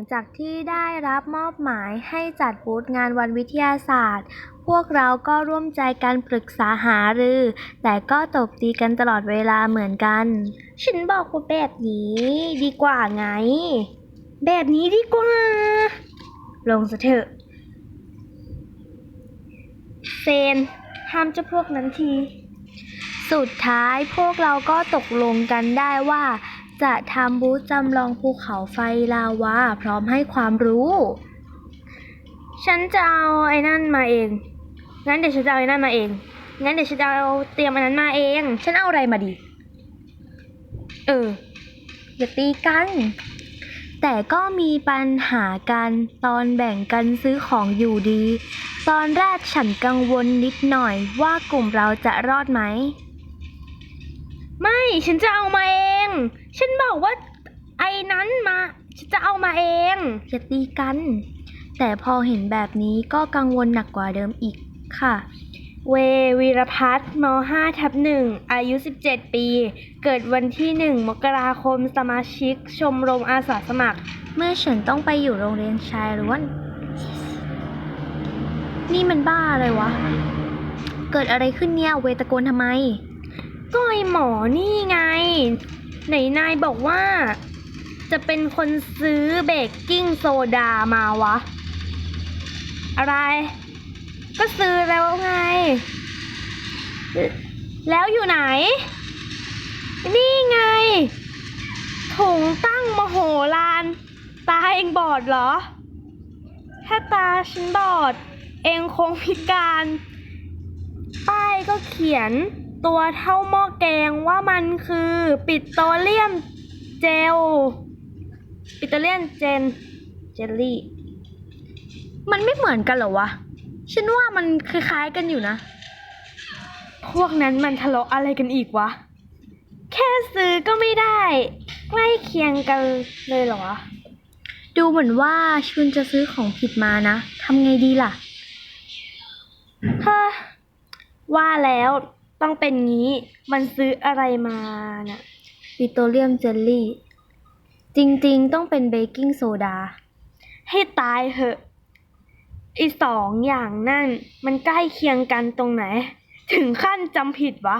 ลังจากที่ได้รับมอบหมายให้จัดบูธงานวันวิทยาศาสตร์ พวกเราก็ร่วมใจกันปรึกษาหารือ แต่ก็ตบตีกันตลอดเวลาเหมือนกัน ฉันบอกว่าแบบนี้ดีกว่าไง แบบนี้ดีกว่า ลงซะเถอะเซนห้ามเจ้าพวกนั้นที สุดท้ายพวกเราก็ตกลงกันได้ว่า จะทำบูธจำลองภูเขาไฟลาวาพร้อมให้ความรู้ ฉันจะเอาไอ้นั่นมาเอง งั้นเดี๋ยวฉันจะเอาไอ้นั่นมาเอง งั้นเดี๋ยวฉันจะเอาเตรียมอันนั้นมาเอง ฉันเอาอะไรมาดี เอออย่าตีกัน แต่ก็มีปัญหากันตอนแบ่งกันซื้อของอยู่ดี ตอนแรกฉันกังวลนิดหน่อยว่ากลุ่มเราจะรอดไหม ไม่ฉันจะเอามาเอง ฉันบอกว่าไอ้นั้นมา ฉันจะเอามาเองอย่าตีกัน แต่พอเห็นแบบนี้ก็กังวลหนักกว่าเดิมอีกค่ะ เววีรพัฒน์ม5ทับ1อายุ 17 ปี เกิดวันที่ 1 มกราคมสมาชิก ชมรมอาสาสมัคร เมื่อฉันต้องไปอยู่โรงเรียนชายล้วน นี่มันบ้าอะไรวะ เกิดอะไรขึ้นเนี่ย เวตะโกนทำไม ก็ไอหมอนี่ไง ไหนนายบอกว่า จะเป็นคนซื้อเบกกิ้งโซดามาวะ อะไร ก็ซื้อแล้วไง แล้วอยู่ไหน นี่ไง ถุงตั้งมโหฬารตาเองบอดเหรอ ถ้าตาฉันบอด เองคงพิการ ป้ายก็เขียน ตัวเท่าหม้อแกงว่ามันคือปิโตรเลียมเจล ปิโตรเลียมเจนเจลลี่ มันไม่เหมือนกันเหรอวะ ฉันว่ามันคล้ายๆกันอยู่นะ พวกนั้นมันทะเลาะอะไรกันอีกวะ แค่ซื้อก็ไม่ได้ ใกล้เคียงกันเลยเหรอวะดูเหมือนว่าชุนจะซื้อของผิดมานะ ทำไงดีล่ะฮ่าว่าแล้ว ต้องเป็นงี้ มันซื้ออะไรมาน่ะปิโตรเลียมเจลลี่ จริงๆ ต้องเป็นเบกกิ้งโซดา ให้ตายเหอะไอสองอย่างนั่น มันใกล้เคียงกันตรงไหน ถึงขั้นจำผิดวะ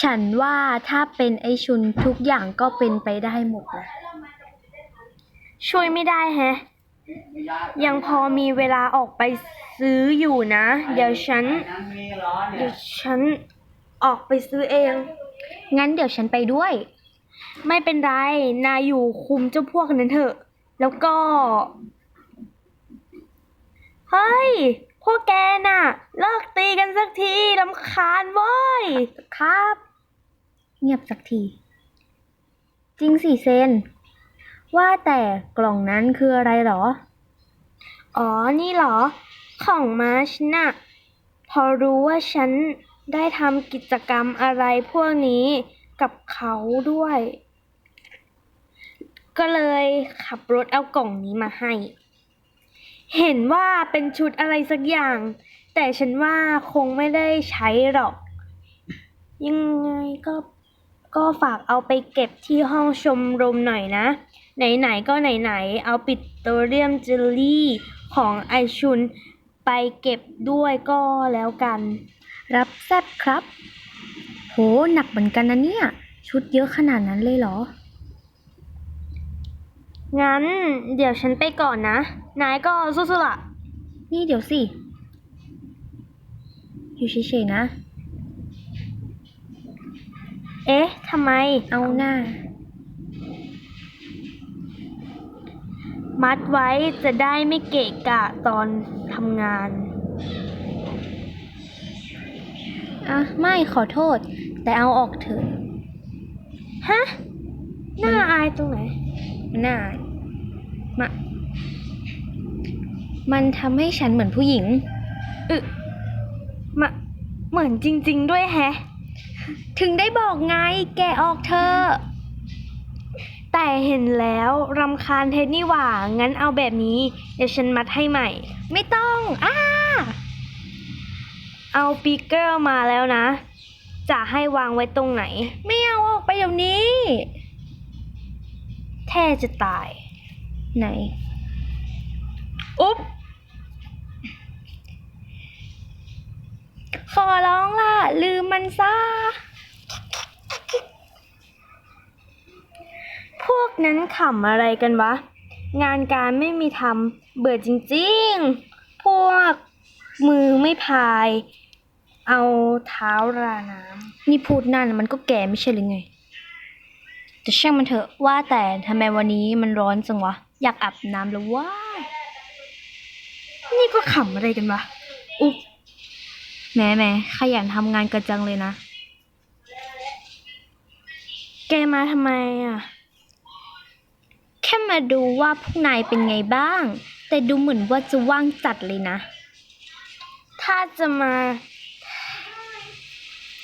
ฉันว่าถ้าเป็นไอชุนทุกอย่างก็เป็นไปได้หมดนะช่วยไม่ได้แฮะ ยังพอมีเวลาออกไปซื้ออยู่นะ เดี๋ยวฉัน เดี๋ยวฉันออกไปซื้อเอง งั้นเดี๋ยวฉันไปด้วย ไม่เป็นไร นายอยู่คุมเจ้าพวกนั้นเถอะ แล้วก็ เฮ้ย พวกแกน่ะ เลิกตีกันสักทีลำคาญเว้ย ครับ เงียบสักที จริงสิเซน ว่าแต่กล่องนั้นคืออะไรหรอ อ๋อ นี่หรอ ของมาฉันะพอรู้ว่าฉันได้ทำกิจกรรมอะไรพวกนี้กับเขาด้วย ก็เลยขับรถเอากล่องนี้มาให้ เห็นว่าเป็นชุดอะไรสักอย่าง แต่ฉันว่าคงไม่ได้ใช้หรอก ยังไงก็ ก็ฝากเอาไปเก็บที่ห้องชมรมหน่อยนะ ไหนๆก็ไหนๆ เอาปิโตรเลียมเจลลี่ของไอชุนไปเก็บด้วยก็แล้วกัน รับแซบครับ โห หนักเหมือนกันนะเนี่ย ชุดเยอะขนาดนั้นเลยเหรอ งั้นเดี๋ยวฉันไปก่อนนะ นายก็สู้ๆล่ะนี่เดี๋ยวสิ อยู่เฉยๆนะ เอ๊ะ ทำไม เอาหน้า มัดไว้จะได้ไม่เกะกะตอนทำงาน อะ ไม่ขอโทษ แต่เอาออกเถอะ ฮะ หน้าอายตรงไหน หน้าอายมา มันทำให้ฉันเหมือนผู้หญิงอึมาเหมือนจริง ๆ ด้วยแฮะ ถึงได้บอกไงแกออกเธอ แต่เห็นแล้วรำคาญเทนนี่หว่า งั้นเอาแบบนี้ เดี๋ยวฉันมัดให้ใหม่ ไม่ต้อง อ้า เอาปีเกอร์มาแล้วนะ จะให้วางไว้ตรงไหน ไม่เอาออกไปเดี๋ยวนี้ แท่จะตาย ไหน อุ๊บ ขอร้องล่ะ ลืมมันซะ พวกนั้นขำอะไรกันวะ งานการไม่มีทำเบื่อจริงๆ พวกมือไม่พาย เอาเท้าราน้ำนี่พูดนั่นมันก็แก่ไม่ใช่หรือไง แต่ช่างมันเถอะว่าแต่ทำไมวันนี้มันร้อนจังวะ อยากอาบน้ำแล้วว่า นี่ก็ขำอะไรกันวะอุ๊บ แหมแหมขยันทำงานกันจังเลยนะ แกมาทำไมอะ แค่มาดูว่าพวกนายเป็นไงบ้าง แต่ดูเหมือนว่าจะว่างจัดเลยนะ ถ้าจะมา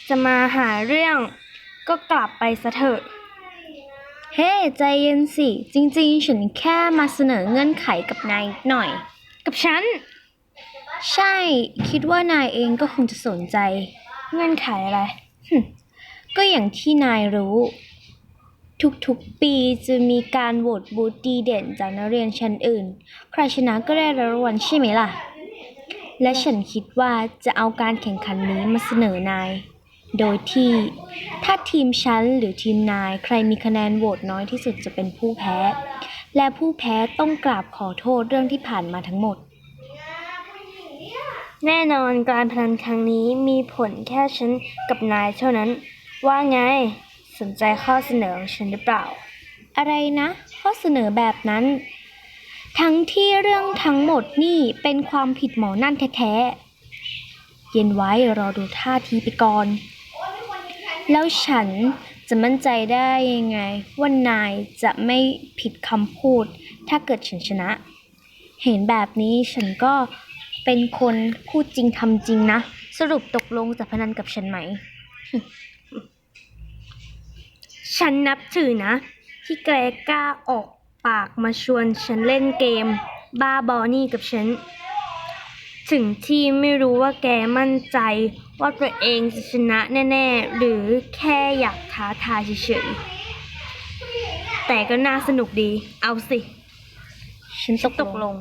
จะมาหาเรื่อง ก็กลับไปซะเถอะ เฮ้ ใจเย็นสิ จริงๆ ฉันแค่มาเสนอเงื่อนไขกับนายหน่อย กับฉัน ใช่ คิดว่านายเองก็คงจะสนใจ เงื่อนไขอะไรหึก็อย่างที่นายรู้ ทุกๆปีจะมีการโหวตบูธดีเด่นจากนักเรียนชั้นอื่น ใครชนะก็ได้รางวัลใช่ไหมล่ะ และฉันคิดว่าจะเอาการแข่งขันนี้มาเสนอนาย โดยที่ถ้าทีมฉันหรือทีมนายใครมีคะแนนโหวตน้อยที่สุดจะเป็นผู้แพ้ และผู้แพ้ต้องกราบขอโทษเรื่องที่ผ่านมาทั้งหมด แน่นอนการพนันครั้งนี้มีผลแค่ฉันกับนายเท่านั้น ว่าไงสนใจข้อเสนอของฉันหรือเปล่า อะไรนะ ข้อเสนอแบบนั้น ทั้งที่เรื่องทั้งหมดนี่เป็นความผิดหมอนั่นแท้ๆ เย็นไว้รอดูท่าทีไปก่อน แล้วฉันจะมั่นใจได้ยังไง ว่านายจะไม่ผิดคำพูด ถ้าเกิดฉันชนะ เห็นแบบนี้ฉันก็ เป็นคนพูดจริงทำจริงนะ สรุปตกลงจะพนันกับฉันไหม ฉันนับถือนะ ที่แกกล้าออกปากมาชวนฉันเล่นเกม บ้าบอนี่กับฉัน ถึงที่ไม่รู้ว่าแกมั่นใจว่าตัวเองจะชนะแน่ ๆ หรือแค่อยากท้าทายเฉยๆแต่ก็น่าสนุกดี เอาสิ ฉันตกตกลง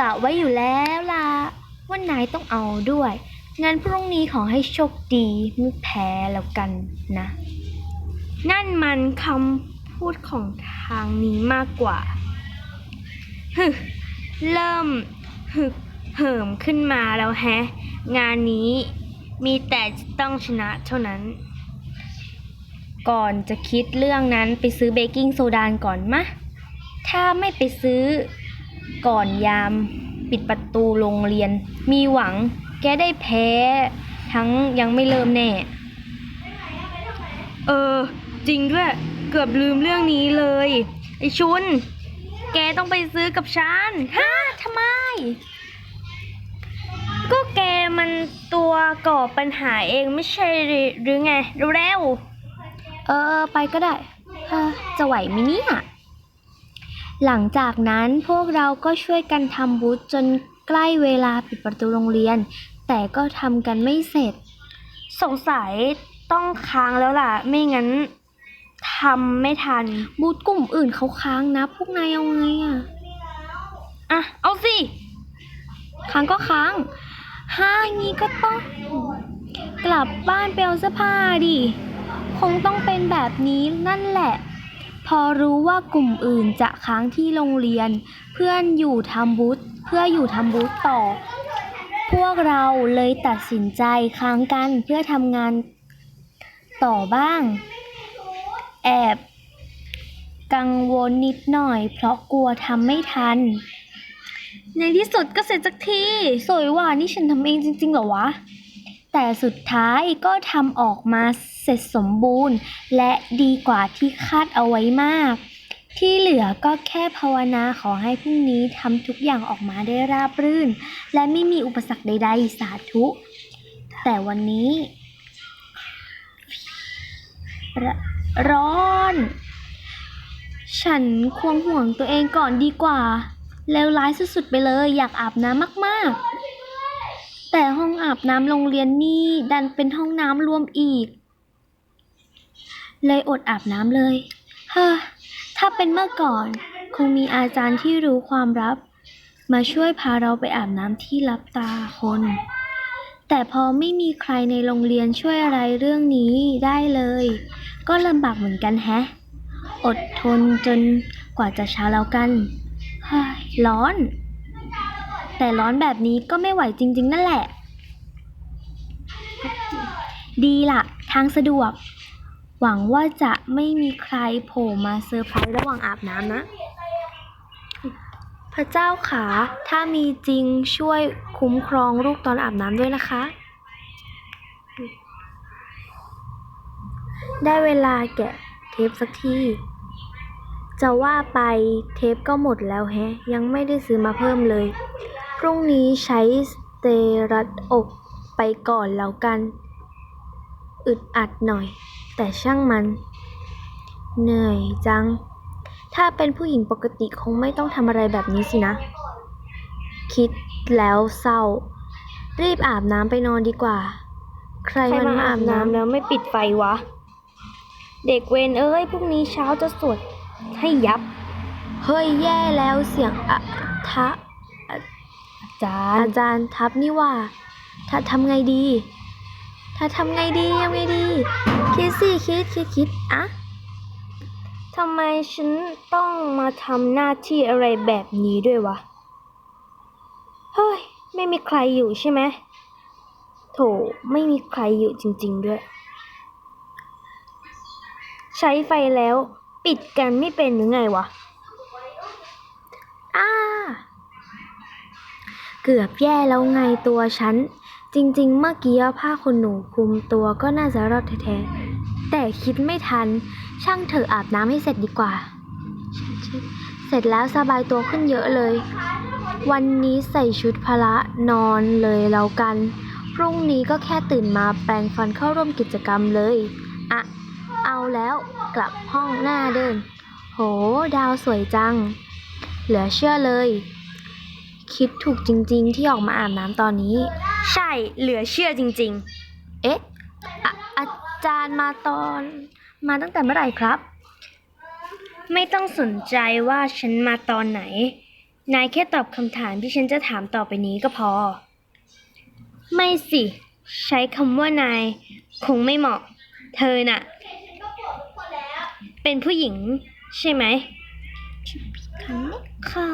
กะไว้อยู่แล้วล่ะว่านายต้องเอาด้วยงั้นพรุ่งนี้ขอให้โชคดีไม่แพ้แล้วกันนะ นั่นมันคำพูดของทางนี้มากกว่าฮึเริ่มฮึกเหิมขึ้นมาแล้วแฮะ งานนี้มีแต่จะต้องชนะเท่านั้น ก่อนจะคิดเรื่องนั้นไปซื้อเบกกิ้งโซดาก่อนมะ ถ้าไม่ไปซื้อ ก่อนยามปิดประตูโรงเรียน มีหวังแกได้แพ้ ทั้งยังไม่เริ่มแน่ เออ จริงด้วย เกือบลืมเรื่องนี้เลย ไอชุน แกต้องไปซื้อกับฉันฮะทำไม ก็แกมันตัวก่อปัญหาเองไม่ใช่หรือไงเร็วๆเออ ไปก็ได้เออจะไหวไหมเนี่ย หลังจากนั้นพวกเราก็ช่วยกันทำบูธจนใกล้เวลาปิดประตูโรงเรียน แต่ก็ทำกันไม่เสร็จ สงสัยต้องค้างแล้วล่ะ ไม่งั้นทำไม่ทัน บูธกลุ่มอื่นเขาค้างนะ พวกนายเอาไงอะอะ เอาสิ ค้างก็ค้างฮ่างี้ก็ต้อง กลับบ้านไปเอาเสื้อผ้าดิ คงต้องเป็นแบบนี้นั่นแหละ พอรู้ว่ากลุ่มอื่นจะค้างที่โรงเรียน เพื่อนอยู่ทำบูธเพื่ออยู่ทำบูธต่อ พวกเราเลยตัดสินใจค้างกันเพื่อทำงานต่อบ้าง แอบกังวลนิดหน่อย เพราะกลัวทำไม่ทัน ในที่สุดก็เสร็จสักที สวยว่านี่ฉันทำเองจริงๆเหรอวะ แต่สุดท้ายก็ทำออกมาเสร็จสมบูรณ์ และดีกว่าที่คาดเอาไว้มาก ที่เหลือก็แค่ภาวนาขอให้พรุ่งนี้ทำทุกอย่างออกมาได้ราบรื่น และไม่มีอุปสรรคใดๆสาธุ แต่วันนี้รร้อน ฉันควรห่วงตัวเองก่อนดีกว่าเลวร้ายสุดๆไปเลยอยากอาบน้ำมากๆ แต่ห้องอาบน้ำโรงเรียนนี่ดันเป็นห้องน้ำรวมอีก เลยอดอาบน้ำเลย เฮ้อ ถ้าเป็นเมื่อก่อน คงมีอาจารย์ที่รู้ความลับ มาช่วยพาเราไปอาบน้ำที่ลับตาคน แต่พอไม่มีใครในโรงเรียนช่วยอะไรเรื่องนี้ได้เลย ก็ลำบากเหมือนกันแฮะ อดทนจนกว่าจะเช้าแล้วกัน เฮ้ยร้อน แต่ร้อนแบบนี้ก็ไม่ไหวจริง ๆ นั่นแหละ ดีล่ะทางสะดวก หวังว่าจะไม่มีใครโผล่มาเซอร์ไพรส์ระหว่างอาบน้ำนะ พระเจ้าขาถ้ามีจริงช่วยคุ้มครองลูกตอนอาบน้ำด้วยนะคะ ได้เวลาแกะเทปสักทีจะว่าไปเทปก็หมดแล้วแฮะ ยังไม่ได้ซื้อมาเพิ่มเลย พรุ่งนี้ใช้สเตรัดอกไปก่อนแล้วกัน อึดอัดหน่อย แต่ช่างมัน เหนื่อยจัง ถ้าเป็นผู้หญิงปกติคงไม่ต้องทำอะไรแบบนี้สินะ คิดแล้วเศร้า รีบอาบน้ำไปนอนดีกว่า ใครมันมาอาบน้ำแล้วไม่ปิดไฟวะ เด็กเวนเอ้ยพรุ่งนี้เช้าจะสวดให้ยับ เฮ้ยแย่แล้วเสียงอะทะอา จารย์อาจารย์ทับนี่ว่า ถ้าทำไงดี ถ้าทำไงดีทำไงดี คิดสิคิดคิดคิดอะทำไมฉันต้องมาทำหน้าที่อะไรแบบนี้ด้วยวะ เฮ้ย ไม่มีใครอยู่ใช่ไหมโถไม่มีใครอยู่จริง ๆ ด้วย ใช้ไฟแล้ว ปิดกันไม่เป็นหรือไงวะ อ้า เกือบแย่แล้วไงตัวฉัน จริงๆ เมื่อกี้ผ้าขนหนูคลุมตัวก็น่าจะรอดแท้ๆ แต่คิดไม่ทัน ช่างเถอะอาบน้ำให้เสร็จดีกว่า เสร็จแล้วสบายตัวขึ้นเยอะเลย วันนี้ใส่ชุดพละนอนเลยแล้วกัน พรุ่งนี้ก็แค่ตื่นมาแปรงฟันเข้าร่วมกิจกรรมเลยอะเอาแล้วกลับห้องหน้าเดิน โห ดาวสวยจัง เหลือเชื่อเลย คิดถูกจริงๆ ที่ออกมาอาบน้ำตอนนี้ ใช่เหลือเชื่อจริงๆเอ๊ะอะอาจารย์มาตอนมาตั้งแต่เมื่อไหร่ครับไม่ต้องสนใจว่าฉันมาตอนไหน นายแค่ตอบคำถามที่ฉันจะถามต่อไปนี้ก็พอ ไม่สิ ใช้คำว่านาย คงไม่เหมาะ เธอน่ะ เป็นผู้หญิง ใช่ไหมค่ะ